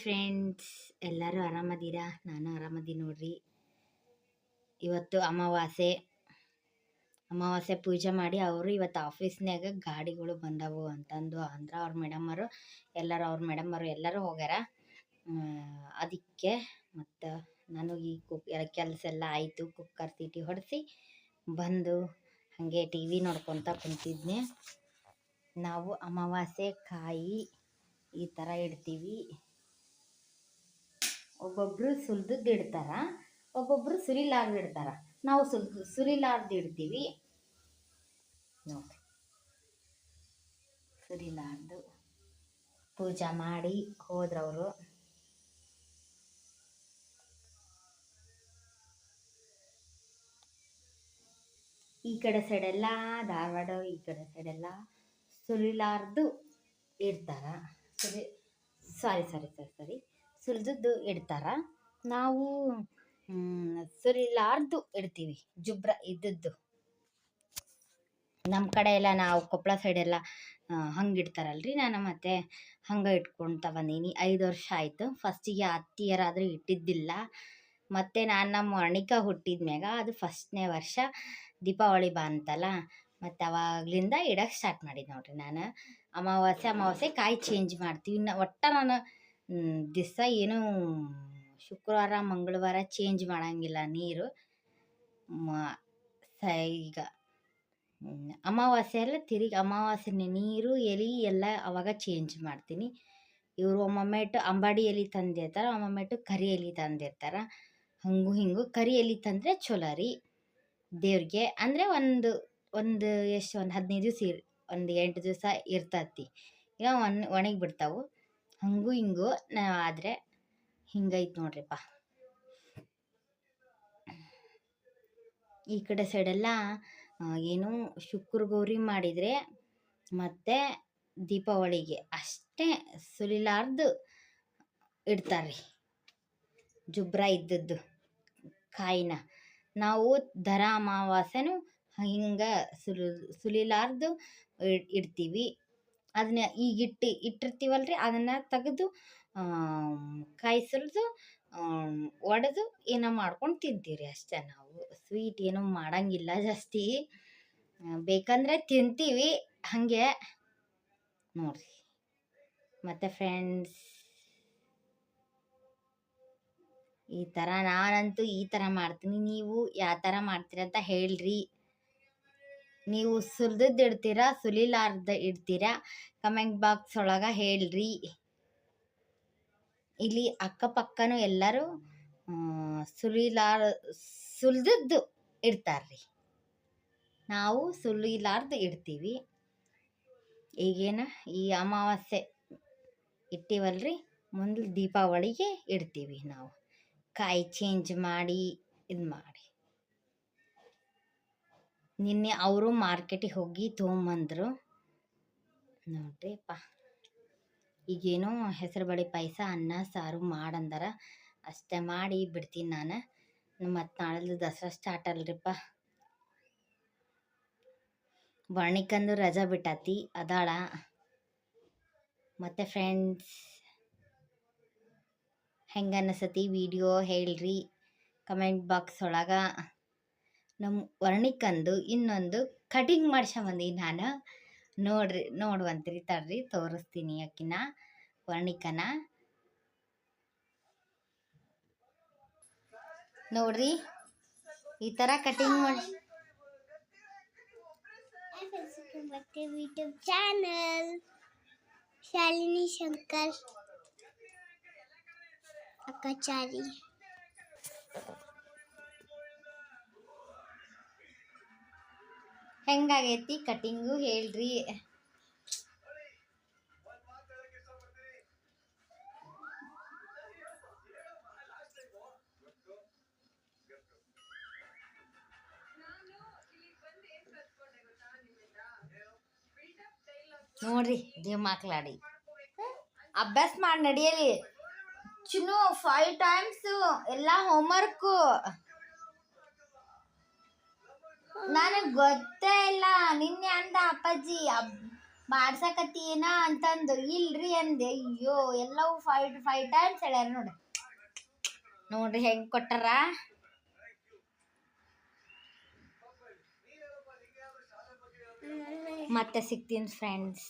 Friends ಎಲ್ಲರೂ ಆರಾಮದೀರಾ? ನಾನು ಆರಾಮದೀನಿ ನೋಡ್ರಿ. ಇವತ್ತು ಅಮಾವಾಸೆ ಅಮಾವಾಸ್ಯೆ ಪೂಜೆ ಮಾಡಿ ಅವರು ಇವತ್ತು ಆಫೀಸ್ನಾಗ ಗಾಡಿಗಳು ಬಂದವು ಅಂತಂದು ಅಂದ್ರೆ ಅವ್ರ ಮೇಡಮ್ಮರು ಎಲ್ಲರೂ ಅವ್ರ ಮೇಡಮ್ಮರು ಎಲ್ಲರೂ ಹೋಗ್ಯಾರ. ಅದಕ್ಕೆ ಮತ್ತು ನಾನು ಈ ಕುಕ್ ಕೆಲಸ ಎಲ್ಲ ಆಯಿತು, ಕುಕ್ಕರ್ ಸೀಟಿ ಹೊಡೆಸಿ ಬಂದು ಹಾಗೆ ಟಿ ವಿ ನೋಡ್ಕೊತ ಕುಂತಿದ್ನೆ. ನಾವು ಅಮಾವಾಸ್ಯೆ ಕಾಯಿ ಈ ಥರ ಇಡ್ತೀವಿ. ಒಬ್ಬೊಬ್ರು ಸುಲಿದದ್ದು ಇಡ್ತಾರ, ಒಬ್ಬೊಬ್ರು ಸುರಿಲಾರ್ದು ಇಡ್ತಾರ. ನಾವು ಸುಲ್, ಸುರಿಲಾರ್ದು ಇಡ್ತೀವಿ. ನೋಡಿ ಸುರಿಲಾರ್ದು ಪೂಜೆ ಮಾಡಿ ಹೋದ್ರವರು. ಈ ಕಡೆ ಸೈಡೆಲ್ಲ ಧಾರವಾಡ, ಈ ಕಡೆ ಸೈಡೆಲ್ಲ ಸುರಿಲಾರ್ದು ಇಡ್ತಾರ. ಸುರಿ ಸಾರಿ ಸಾರಿ ಸಾರಿ ಸಾರಿ ಸುಲಿದದ್ದು ಇಡ್ತಾರ. ನಾವು ಸುರಿಲಾರ್ದು ಇಡ್ತೀವಿ, ಜುಬ್ರ ಇದ್ದದ್ದು. ನಮ್ಮ ಕಡೆ ಎಲ್ಲ ನಾವು ಕೊಪ್ಪಳ ಸೈಡೆಲ್ಲ ಹಂಗೆ ಇಡ್ತಾರಲ್ರಿ. ನಾನು ಮತ್ತೆ ಹಂಗೆ ಇಟ್ಕೊಳ್ತಾ ಬಂದೀನಿ. ಐದು ವರ್ಷ ಆಯಿತು. ಫಸ್ಟಿಗೆ ಅತ್ತಿಯರಾದರೂ ಇಟ್ಟಿದ್ದಿಲ್ಲ. ಮತ್ತು ನಾನು ನಮ್ಮ ಅಣಿಕ ಹುಟ್ಟಿದ ಮ್ಯಾಗ ಅದು ಫಸ್ಟ್ನೇ ವರ್ಷ ದೀಪಾವಳಿ ಬಂತಲ್ಲ ಮತ್ತು ಅವಾಗ್ಲಿಂದ ಇಡಕ್ಕೆ ಸ್ಟಾರ್ಟ್ ಮಾಡಿದ್ದು ನೋಡ್ರಿ ನಾನು. ಅಮಾವಾಸ್ಯೆ ಅಮಾವಾಸ್ಯೆ ಕಾಯಿ ಚೇಂಜ್ ಮಾಡ್ತೀವಿ. ಇನ್ನು ಒಟ್ಟು ನಾನು ದಿವಸ ಏನು ಶುಕ್ರವಾರ, ಮಂಗಳವಾರ ಚೇಂಜ್ ಮಾಡೋಂಗಿಲ್ಲ ನೀರು. ಸ, ಈಗ ಅಮಾವಾಸ್ಯೆ ಎಲ್ಲ ತಿರುಗಿ ಅಮಾವಾಸ್ಯೆ ನೀರು, ಎಲೆ ಎಲ್ಲ ಅವಾಗ ಚೇಂಜ್ ಮಾಡ್ತೀನಿ. ಇವರು ಒಮ್ಮೊಮ್ಮೆಟ್ಟು ಅಂಬಾಡಿ ಎಲೆ ತಂದಿರ್ತಾರೆ ಒಮ್ಮೊಮ್ಮೆಟ್ಟು ಕರಿ ಎಲೆ ತಂದಿರ್ತಾರೆ. ಹಂಗೂ ಹಿಂಗು ಕರಿ ಎಲೆ ತಂದರೆ ಚಲೋ ರೀ. ದೇವ್ರಿಗೆ ಅಂದರೆ ಒಂದು ಒಂದು ಎಷ್ಟು, ಒಂದು ಹದಿನೈದು ದಿವಸ ಇರ್, ಒಂದು ಎಂಟು ದಿವಸ ಇರ್ತತಿ. ಈಗ ಒಣ ಒಣಗಿ ಬಿಡ್ತಾವೆ ಹಂಗೂ ಹಿಂಗು ನಾ ಆದರೆ ಹಿಂಗೈತೆ ನೋಡ್ರಿಪ್ಪ. ಈ ಕಡೆ ಸೈಡೆಲ್ಲ ಏನು ಶುಕ್ರ ಗೌರಿ ಮಾಡಿದರೆ ಮತ್ತು ದೀಪಾವಳಿಗೆ ಅಷ್ಟೇ ಸುಲಿಲಾರ್ದು ಇಡ್ತಾರೆ ಜುಬ್ರ ಇದ್ದದ್ದು, ಕಾಯಿನ. ನಾವು ದರ ಅಮಾವಾಸ್ಯನೂ ಹಿಂಗೆ ಸುಲ್, ಸುಲಿಲಾರ್ದು ಇಡ್ತೀವಿ. ಅದನ್ನ ಈಗ ಇಟ್ಟು, ಇಟ್ಟಿರ್ತೀವಲ್ರಿ? ಅದನ್ನು ತೆಗೆದು ಕಾಯಿ ಸುಲಿದು ಒಡೆದು ಏನೋ ಮಾಡ್ಕೊಂಡು ತಿಂತೀವಿ ಅಷ್ಟೇ ನಾವು. ಸ್ವೀಟ್ ಏನೂ ಮಾಡೋಂಗಿಲ್ಲ ಜಾಸ್ತಿ. ಬೇಕಂದರೆ ತಿಂತೀವಿ. ಹಾಗೆ ನೋಡಿರಿ. ಮತ್ತು ಫ್ರೆಂಡ್ಸ್ ಈ ಥರ ನಾನಂತೂ ಈ ಥರ ಮಾಡ್ತೀನಿ. ನೀವು ಯಾವ ಥರ ಮಾಡ್ತೀರಿ ಅಂತ ಹೇಳ್ರಿ. ನೀವು ಸುಲಿದದ್ದು ಇಡ್ತೀರಾ, ಸುಲಿಲಾರ್ದ ಇಡ್ತೀರಾ? ಕಮೆಂಟ್ ಬಾಕ್ಸ್ ಒಳಗೆ ಹೇಳ್ರಿ. ಇಲ್ಲಿ ಅಕ್ಕಪಕ್ಕನೂ ಎಲ್ಲರೂ ಸುಲಿಲಾರ್, ಸುಲಿದದ್ದು ಇಡ್ತಾರ್ರಿ. ನಾವು ಸುಲಿಲಾರ್ದು ಇಡ್ತೀವಿ. ಈಗೇನು ಈ ಅಮಾವಾಸ್ಯೆ ಇಟ್ಟಿವಲ್ರಿ, ಮುಂದೆ ದೀಪಾವಳಿಗೆ ಇಡ್ತೀವಿ ನಾವು. ಕಾಯಿ ಚೇಂಜ್ ಮಾಡಿ ಇದು ಮಾಡಿ ನಿನ್ನೆ ಅವರು ಮಾರ್ಕೆಟಿಗೆ ಹೋಗಿ ತೊಗೊಂಬಂದರು. ನೋಡ್ರಿಪ್ಪ. ಈಗೇನೋ ಹೆಸರು ಬಳಿ ಪಾಯಸ, ಅನ್ನ, ಸಾರು ಮಾಡಂದಾರ. ಅಷ್ಟೇ ಮಾಡಿ ಬಿಡ್ತೀನಿ ನಾನು. ಮತ್ತು ನಾಳೆ ದಸರಾ ಸ್ಟಾರ್ಟ್ ಅಲ್ರಿಪ್ಪ. ವರ್ಣಿಕಂದು ರಜಾ ಬಿಟ್ಟಾತಿ, ಅದಾಳ. ಮತ್ತು ಫ್ರೆಂಡ್ಸ್ ಹೆಂಗೆ ಅನ್ನಿಸತಿ ವಿಡಿಯೋ ಹೇಳ್ರಿ. ಕಮೆಂಟ್ ಬಾಕ್ಸ್ ಒಳಗೆ. ನಮ್ಮ ವರ್ಣಿಕಂದು ಇನ್ನೊಂದು ಕಟಿಂಗ್ ಬಂದೀನಿ ನಾನು ನೋಡ್ರಿ, ನೋಡುವಂತ್ರಿ ತಡ್ರಿ, ತೋರಿಸ್ತೀನಿ ಅಕ್ಕಿನ, ವರ್ಣಿಕನ. ನೋಡ್ರಿ, ಈ ಥರ ಕಟಿಂಗ್ ಮಾಡಿ ಚಾನಲ್ ಶಾಲಿನಿ ಶಂಕರ್ ಅಕ್ಕಾಚಾರಿ ಹೆಂಗಾಗೈತಿ ಕಟಿಂಗು ಹೇಳ್ರಿ. ನೋಡ್ರಿ ಗೇಮ್ ಹಾಕ್ಲಾಡಿ ಅಭ್ಯಾಸ ಮಾಡಿ ನಡಿಯಲಿ. ಚಿನ್ನು ಫೈವ್ ಟೈಮ್ಸ್ ಎಲ್ಲ ಹೋಮ್ವರ್ಕು ನನಗೆ ಗೊತ್ತೇ ಇಲ್ಲ. ನಿನ್ನೆ ಅಂದ ಅಪ್ಪಾಜಿ ಮಾಡ್ಸಕತ್ತೀನ ಅಂತಂದು. ಇಲ್ರಿ ಅಂದೆ. ಅಯ್ಯೋ, ಎಲ್ಲವೂ ಫೈಟ್ ಫೈವ್ ಟೈಮ್ಸ್ ಹೇಳ್ಯಾರ ನೋಡ್ರಿ ನೋಡ್ರಿ ಹೆಂಗ್ ಕೊಟ್ಟಾರ. ಮತ್ತೆ ಸಿಗ್ತೀನಿ ಫ್ರೆಂಡ್ಸ್